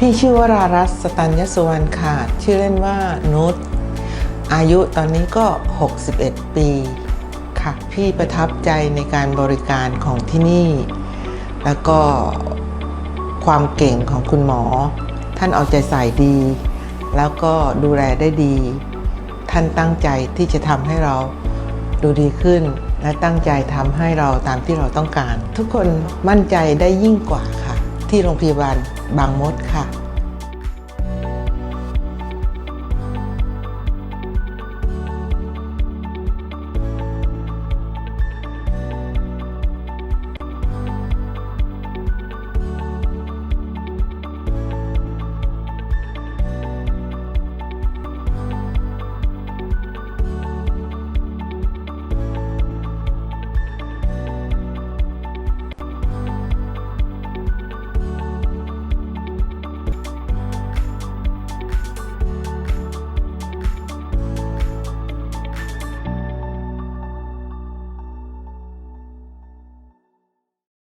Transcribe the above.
พี่ชื่อวรารัตน์สตัญญสุวรรณขาด ชื่อเล่นว่านุชอายุตอนนี้ก็ 61 ปีค่ะ พี่ประทับใจในการบริการของที่นี่ แล้วก็ความเก่งของคุณหมอ ท่านเอาใจใส่ดี แล้วก็ดูแลได้ดี ท่านตั้งใจที่จะทำให้เราดูดีขึ้น และตั้งใจทำให้เราตามที่เราต้องการ ทุกคนมั่นใจได้ยิ่งกว่าค่ะ ที่โรงพยาบาล บางมดค่ะ